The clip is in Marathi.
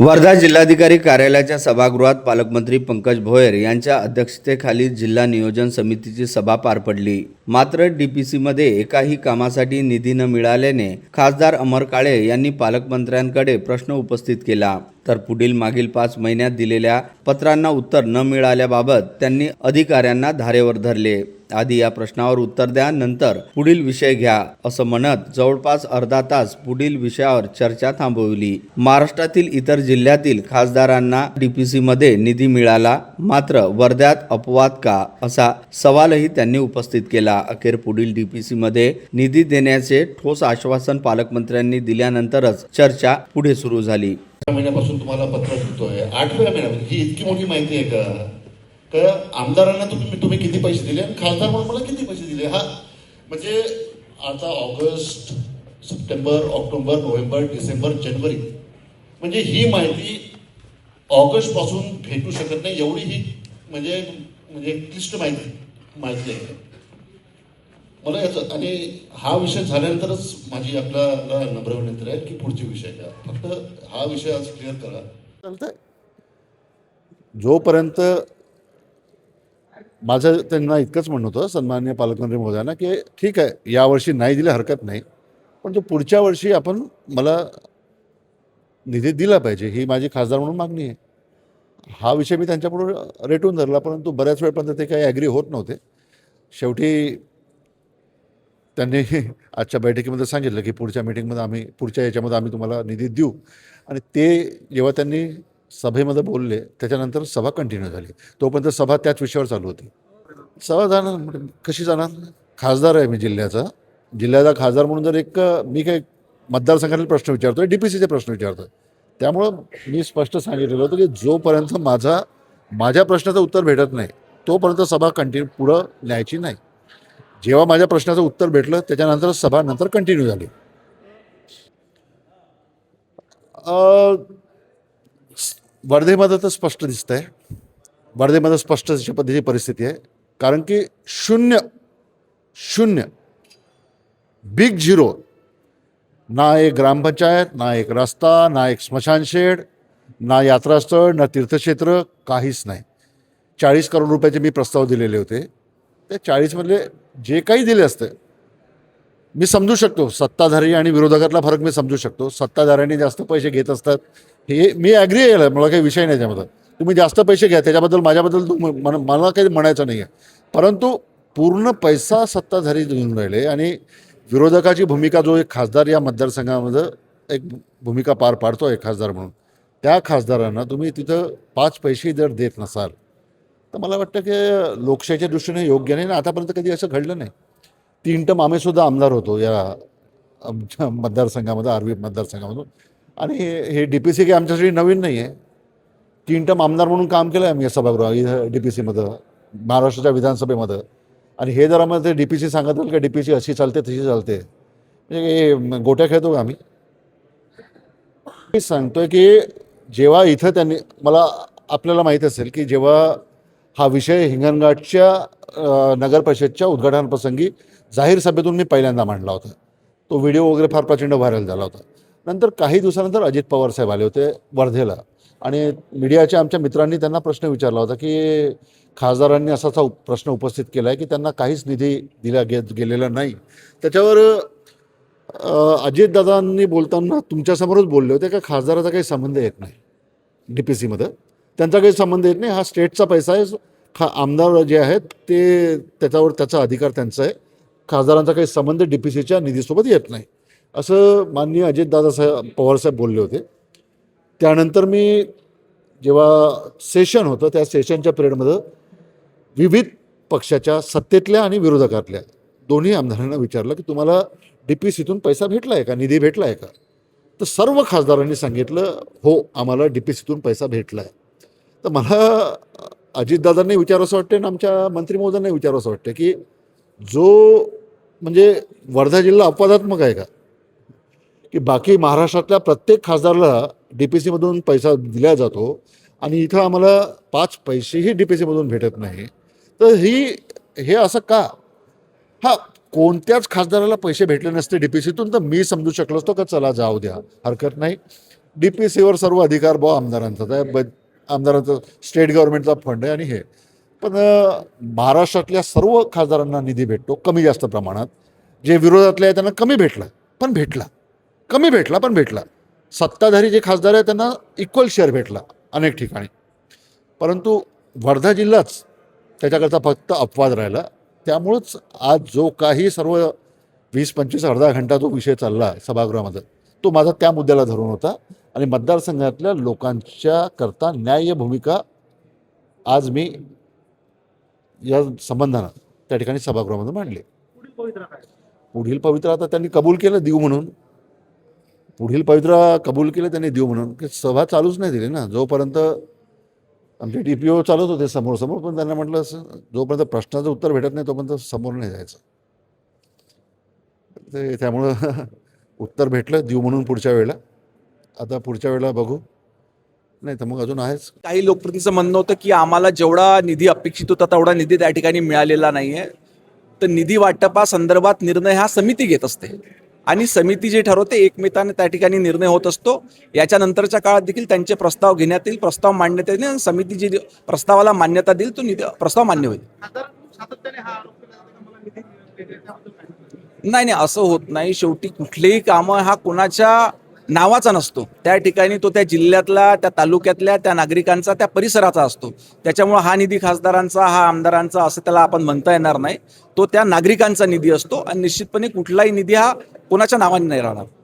वर्धा जिल्हाधिकारी कार्यालयाच्या सभागृहात पालकमंत्री पंकज भोयर यांच्या अध्यक्षतेखाली जिल्हा नियोजन समितीची सभा पार पडली. मात्र डीपीसीमध्ये एकाही कामासाठी निधी न मिळाल्याने खासदार अमर काळे यांनी पालकमंत्र्यांकडे प्रश्न उपस्थित केला. तर पुढील मागील पाच महिन्यात दिलेल्या पत्रांना उत्तर न मिळाल्याबाबत त्यांनी अधिकाऱ्यांना धारेवर धरले. आधी या प्रश्नावर उत्तर द्या नंतर पुढील विषय घ्या असं म्हणत जवळपास अर्धा तास पुढील विषयावर चर्चा थांबवली. महाराष्ट्रातील इतर जिल्ह्यातील खासदारांना डीपीसी मध्ये निधी मिळाला मात्र वर्ध्यात अपवाद का असा सवालही त्यांनी उपस्थित केला. अखेर पुढील डीपीसी मध्ये निधी देण्याचे ठोस आश्वासन पालकमंत्र्यांनी दिल्यानंतरच चर्चा पुढे सुरू झाली. महिन्यापासून तुम्हाला पत्र सुटतोय आठव्या महिन्यामध्ये म्हणजे ही इतकी मोठी माहिती आहे का? तर आमदारांना तुम्ही तुम्ही किती पैसे दिले? आणि खासदार म्हणून मला किती पैसे दिले? हा म्हणजे आता August September October November December जानेवारी. म्हणजे ही माहिती ऑगस्टपासून भेटू शकत नाही. एवढी ही म्हणजे म्हणजे क्लिष्ट माहिती माहिती आहे. मला याचं आणि हा विषय झाल्यानंतरच माझी आपल्याला नम्र विनंती आहे की पुढचे विषय घ्या. फक्त हा विषय आज क्लिअर करा. चालतंय. जोपर्यंत माझं त्यांना इतकंच म्हणणं होतं सन्मान्य पालकमंत्री महोदयांना की ठीक आहे यावर्षी नाही दिलं हरकत नाही. पण तो पुढच्या वर्षी आपण मला निधी दिला पाहिजे ही माझी खासदार म्हणून मागणी आहे. हा विषय मी त्यांच्यापुढे रेटून धरला परंतु बऱ्याच वेळपर्यंत ते काही ॲग्री होत नव्हते. शेवटी त्यांनी आजच्या बैठकीमध्ये सांगितलं की पुढच्या मीटिंगमध्ये आम्ही पुढच्या याच्यामध्ये आम्ही तुम्हाला निधी देऊ. आणि ते जेव्हा त्यांनी सभेमध्ये बोलले त्याच्यानंतर सभा कंटिन्यू झाली. तोपर्यंत सभा त्याच विषयावर चालू होती. सभा जाणार कशी जाणार? खासदार आहे मी जिल्ह्याचा. जिल्ह्याचा खासदार म्हणून जर एक मी काही मतदारसंघातील प्रश्न विचारतोय डी पी सीचे प्रश्न विचारतोय. त्यामुळं मी स्पष्ट सांगितलेलं होतं की जोपर्यंत माझा माझ्या प्रश्नाचं उत्तर भेटत नाही तोपर्यंत सभा कंटिन्यू पुढं न्यायची नाही. जेव्हा माझ्या प्रश्नाचं उत्तर भेटलं त्याच्यानंतर सभा नंतर कंटिन्यू झाली. वर्धेमध्ये तर स्पष्ट दिसत आहे वर्धेमध्ये स्पष्ट अशा पद्धतीची परिस्थिती आहे. कारण की शून्य शून्य बिग झिरो ना एक ग्रामपंचायत ना एक रस्ता ना एक स्मशानशेड ना यात्रास्थळ ना तीर्थक्षेत्र काहीच नाही. चाळीस करोड रुपयाचे मी प्रस्ताव दिलेले होते. त्या चाळीसमधले जे काही दिले असते मी समजू शकतो. सत्ताधारी आणि विरोधकातला फरक मी समजू शकतो. सत्ताधाऱ्यांनी जास्त पैसे घेत असतात. हे मी ॲग्री आहे मला काही विषय नाही त्यामध्ये. तुम्ही जास्त पैसे घ्या. त्याच्याबद्दल माझ्याबद्दल तू मन- मला काही म्हणायचं नाही आहे परंतु पूर्ण पैसा सत्ताधारी घेऊन राहिले आणि विरोधकाची भूमिका जो एक खासदार या मतदारसंघामध्ये एक भूमिका पार पाडतो एक खासदार म्हणून. त्या खासदारांना तुम्ही तिथं पाच पैसे जर देत नसाल तर मला वाटतं की लोकशाहीच्या दृष्टीने योग्य नाही ना आतापर्यंत कधी असं घडलं नाही. तीन टम आम्हीसुद्धा आमदार होतो या आमच्या मतदारसंघामध्ये आर्वी मतदारसंघामधून. आणि हे- डी पी सी काही आमच्यासाठी नवीन नाही आहे. तीन टम आमदार म्हणून काम केलं आहे आम्ही या सभागृहात इथं डी पी सीमध्ये महाराष्ट्राच्या विधानसभेमध्ये. आणि हे जर आम्हाला ते डी पी सी सांगत का डी पी सी अशी चालते तशी चालते. म्हणजे हे गोट्या खेळतो का आम्ही? मी सांगतोय की जेव्हा इथं त्यांनी मला आपल्याला माहीत असेल की जेव्हा हा विषय हिंगणघाटच्या नगर परिषदच्या उद्घाटनप्रसंगी जाहीर सभेतून मी पहिल्यांदा मांडला होता. तो व्हिडिओ वगैरे फार प्रचंड व्हायरल झाला होता. नंतर काही दिवसानंतर अजित पवार साहेब आले होते वर्धेला. आणि मीडियाच्या आमच्या मित्रांनी त्यांना प्रश्न विचारला होता की खासदारांनी असा असा उप- प्रश्न उपस्थित केला आहे की त्यांना काहीच निधी दिला गे गेलेला नाही. त्याच्यावर अजितदादांनी बोलताना तुमच्यासमोरच बोलले होते का खासदाराचा काही संबंध येत नाही? डी पी सीमध्ये त्यांचा काही संबंध येत नाही. हा स्टेटचा पैसा आहे. खा आमदार जे आहेत ते त्याच्यावर त्याचा अधिकार त्यांचा आहे. खासदारांचा काही संबंध डी पी सीच्या निधीसोबत येत नाही. असं माननीय अजितदादा साहेब पवारसाहेब बोलले होते. त्यानंतर मी जेव्हा सेशन होतं त्या सेशनच्या पिरियडमध्ये विविध पक्षाच्या सत्तेतल्या आणि विरोधकातल्या दोन्ही आमदारांना विचारलं की तुम्हाला डी पी सीतून पैसा भेटला आहे का? निधी भेटला आहे का? तर सर्व खासदारांनी सांगितलं हो आम्हाला डी पी सीतून पैसा भेटला आहे तर मला अजितदादांनी विचारावं वाटते आणि आमच्या मंत्री महोदयांना विचारावं वाटतं की जो म्हणजे वर्धा जिल्हा अपवादात्मक आहे का? की बाकी महाराष्ट्रातल्या प्रत्येक खासदाराला डी पी सीमधून पैसा दिला जातो आणि इथं आम्हाला पाच पैसेही डी पी सीमधून भेटत नाही. तर ही हे असं का? हा कोणत्याच खासदाराला पैसे भेटले नसते डी पी सीतून तर मी समजू शकलो असतो का? चला जाऊ द्या हरकत नाही. डी पी सीवर सर्व अधिकार बुवा आमदारांचा. ब आमदारांचं स्टेट गव्हर्नमेंटचा फंड आहे आणि हे. पण महाराष्ट्रातल्या सर्व खासदारांना निधी भेटतो कमी जास्त प्रमाणात. जे विरोधातले आहे त्यांना कमी भेटला पण भेटला. कमी भेटला पण भेटला. सत्ताधारी जे खासदार आहे त्यांना इक्वल शेअर भेटला अनेक ठिकाणी. परंतु वर्धा जिल्हाच त्याच्याकरता फक्त अपवाद राहिला. त्यामुळंच आज जो काही सर्व वीस पंचवीस अर्धा घंटा जो विषय चालला सभागृहामध्ये तो माझा त्या मुद्द्याला धरून होता. आणि मतदारसंघातल्या लोकांच्या करता न्याय्य भूमिका आज मी या संबंधानं त्या ठिकाणी सभागृहामध्ये मांडली. पुढील पवित्र आता त्यांनी कबूल केलं देऊ म्हणून. पुढील पवित्र कबूल केलं त्यांनी देऊ म्हणून. की सभा चालूच नाही दिली ना. जोपर्यंत आमचे डी पी ओ चालत होते समोर समोर पण त्यांना म्हटलं असं जोपर्यंत प्रश्नाचं उत्तर भेटत नाही तोपर्यंत समोर नाही जायचं. ते त्यामुळं उत्तर भेटलं देऊ म्हणून पुढच्या वेळेला. आता पुढच्या वेळेला बघू. नाही तर मग अजून आहेच. काही लोकप्रतिनिधीचं म्हणणं होतं की आम्हाला जेवढा निधी अपेक्षित होता तेवढा निधी त्या ठिकाणी मिळालेला नाहीये. तर निधी वाटपासंदर्भात निर्णय हा समिती घेत असते. आणि समिती जे ठरवते एकमेकाने त्या ठिकाणी निर्णय होत असतो. याच्यानंतरच्या काळात देखील त्यांचे प्रस्ताव घेण्यात येईल प्रस्ताव मांडण्यात येईल आणि समिती जी प्रस्तावाला मान्यता देईल तो निधी प्रस्ताव मान्य होईल. नाही नाही असं होत नाही. शेवटी कुठलेही कामं हा कोणाच्या नावाचा नसतो. त्या ठिकाणी तो त्या जिल्ह्यातला त्या तालुक्यातल्या त्या नागरिकांचा त्या परिसराचा असतो. त्याच्यामुळे हा निधी खासदारांचा हा आमदारांचा असं त्याला आपण म्हणता येणार नाही. तो त्या नागरिकांचा निधी असतो आणि निश्चितपणे कुठलाही निधी हा कोणाच्या नावाने नाही राहणार.